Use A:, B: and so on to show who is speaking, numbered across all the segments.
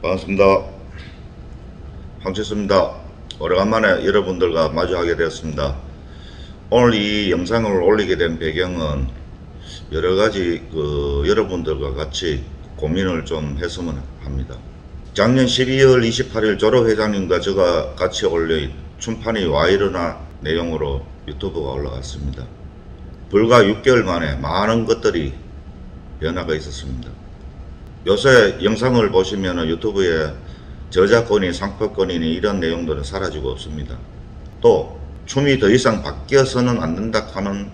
A: 반갑습니다. 황철수입니다. 오래간만에 여러분들과 마주하게 되었습니다. 오늘 이 영상을 올리게 된 배경은 여러 가지 그 여러분들과 같이 고민을 좀 했으면 합니다. 작년 12월 28일 졸업회장님과 저가 같이 올린 춤판이 와이르나 내용으로 유튜브가 올라갔습니다. 불과 6개월 만에 많은 것들이 변화가 있었습니다. 요새 영상을 보시면 유튜브에 저작권이 상표권이니 이런 내용들은 사라지고 없습니다. 또 춤이 더 이상 바뀌어서는 안 된다 하는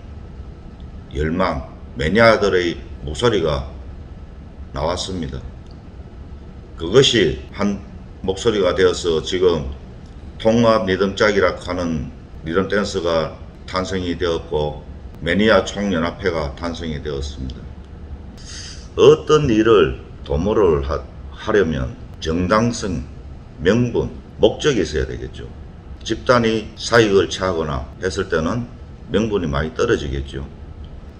A: 열망, 매니아들의 목소리가 나왔습니다. 그것이 한 목소리가 되어서 지금 통합 리듬짝이라 하는 리듬 댄스가 탄생이 되었고 매니아 총연합회가 탄생이 되었습니다. 어떤 일을 도모를 하, 하려면 정당성, 명분, 목적이 있어야 되겠죠. 집단이 사익을 취하거나 했을 때는 명분이 많이 떨어지겠죠.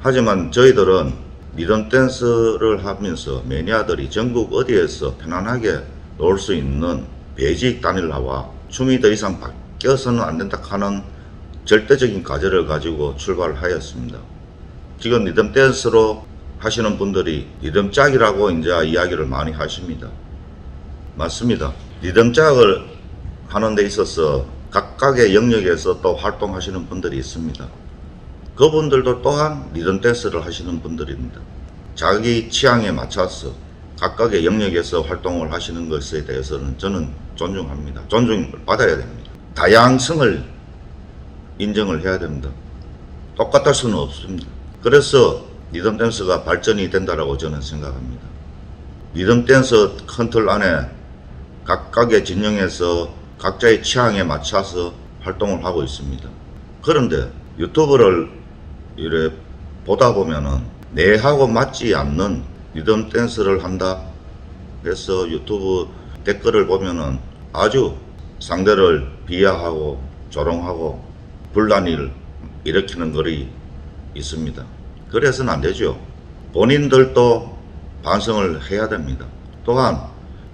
A: 하지만 저희들은 리듬 댄스를 하면서 매니아들이 전국 어디에서 편안하게 놀 수 있는 베이직 단일화와 춤이 더 이상 바뀌어서는 안 된다 하는 절대적인 과제를 가지고 출발을 하였습니다. 지금 리듬 댄스로 하시는 분들이 리듬 짝이라고 이제 이야기를 많이 하십니다. 맞습니다. 리듬 짝을 하는 데 있어서 각각의 영역에서 또 활동하시는 분들이 있습니다. 그분들도 또한 리듬 댄스를 하시는 분들입니다. 자기 취향에 맞춰서 각각의 영역에서 활동을 하시는 것에 대해서는 저는 존중합니다. 존중을 받아야 됩니다. 다양성을 인정을 해야 됩니다. 똑같을 수는 없습니다. 그래서 리듬 댄스가 발전이 된다라고 저는 생각합니다. 리듬 댄스 큰틀 안에 각각의 진영에서 각자의 취향에 맞춰서 활동을 하고 있습니다. 그런데 유튜브를 이래 보다 보면은 내하고 맞지 않는 리듬 댄스를 한다 해서 유튜브 댓글을 보면은 아주 상대를 비하하고 조롱하고 분란을 일으키는 글이 있습니다. 그래서는 안 되죠. 본인들도 반성을 해야 됩니다. 또한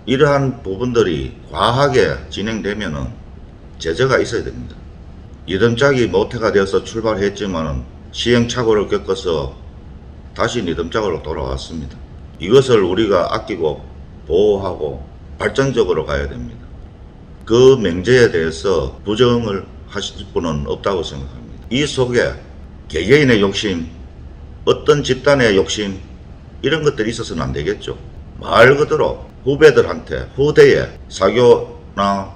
A: 이러한 부분들이 과하게 진행되면은 제재가 있어야 됩니다. 리듬짝이 모태가 되어서 출발했지만은 시행착오를 겪어서 다시 리듬짝으로 돌아왔습니다. 이것을 우리가 아끼고 보호하고 발전적으로 가야 됩니다. 그 맹제에 대해서 부정을 하실 분은 없다고 생각합니다. 이 속에 개개인의 욕심, 어떤 집단의 욕심, 이런 것들이 있어서는 안 되겠죠. 말 그대로 후배들한테 후대에 사교나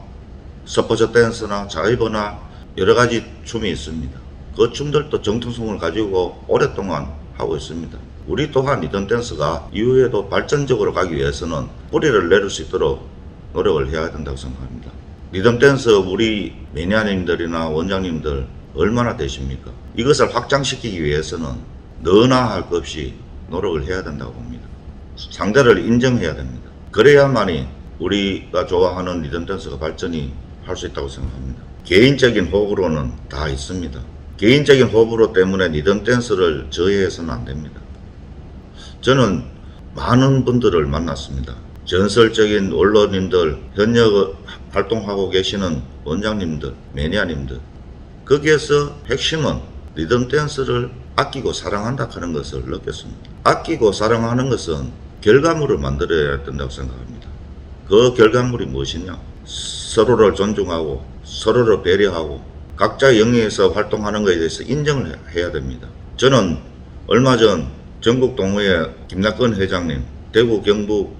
A: 서포저 댄스나 자이버나 여러 가지 춤이 있습니다. 그 춤들도 정통성을 가지고 오랫동안 하고 있습니다. 우리 또한 리듬 댄스가 이후에도 발전적으로 가기 위해서는 뿌리를 내릴 수 있도록 노력을 해야 된다고 생각합니다. 리듬 댄스 우리 매니아님들이나 원장님들 얼마나 되십니까? 이것을 확장시키기 위해서는 너나 할 것 없이 노력을 해야 된다고 봅니다. 상대를 인정해야 됩니다. 그래야만이 우리가 좋아하는 리듬 댄스가 발전이 할 수 있다고 생각합니다. 개인적인 호불호는 다 있습니다. 개인적인 호불호 때문에 리듬 댄스를 저해해서는 안 됩니다. 저는 많은 분들을 만났습니다. 전설적인 언론인들, 현역 활동하고 계시는 원장님들, 매니아님들. 거기에서 핵심은 리듬 댄스를 아끼고 사랑한다 하는 것을 느꼈습니다. 아끼고 사랑하는 것은 결과물을 만들어야 된다고 생각합니다. 그 결과물이 무엇이냐? 서로를 존중하고 서로를 배려하고 각자 영역에서 활동하는 것에 대해서 인정을 해야 됩니다. 저는 얼마 전 전국 동호회 김낙건 회장님, 대구 경북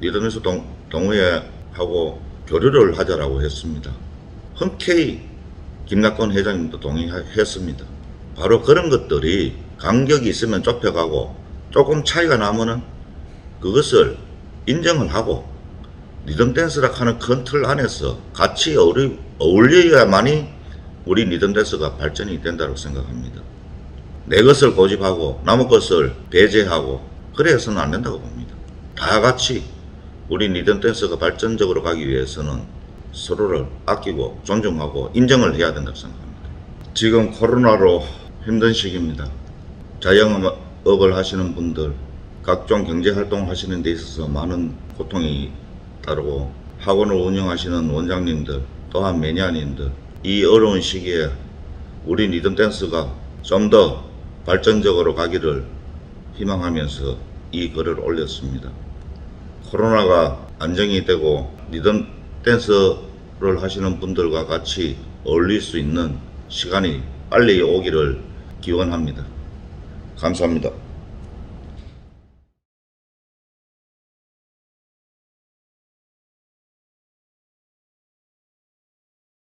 A: 리더미스 동, 동호회하고 교류를 하자라고 했습니다. 흔쾌히 김낙건 회장님도 동의했습니다. 바로 그런 것들이 간격이 있으면 좁혀가고 조금 차이가 나면은 그것을 인정을 하고 리듬 댄스라 하는 큰 틀 안에서 같이 어울리, 어울려야만이 우리 리듬 댄스가 발전이 된다고 생각합니다. 내 것을 고집하고 남의 것을 배제하고 그래서는 안 된다고 봅니다. 다 같이 우리 리듬 댄스가 발전적으로 가기 위해서는 서로를 아끼고 존중하고 인정을 해야 된다고 생각합니다. 지금 코로나로 힘든 시기입니다. 자영업을 하시는 분들, 각종 경제 활동 하시는 데 있어서 많은 고통이 따르고 학원을 운영하시는 원장님들 또한 매니아님들 이 어려운 시기에 우리 리듬 댄스가 좀 더 발전적으로 가기를 희망하면서 이 글을 올렸습니다. 코로나가 안정이 되고 리듬 댄스를 하시는 분들과 같이 어울릴 수 있는 시간이 빨리 오기를 기원합니다. 감사합니다.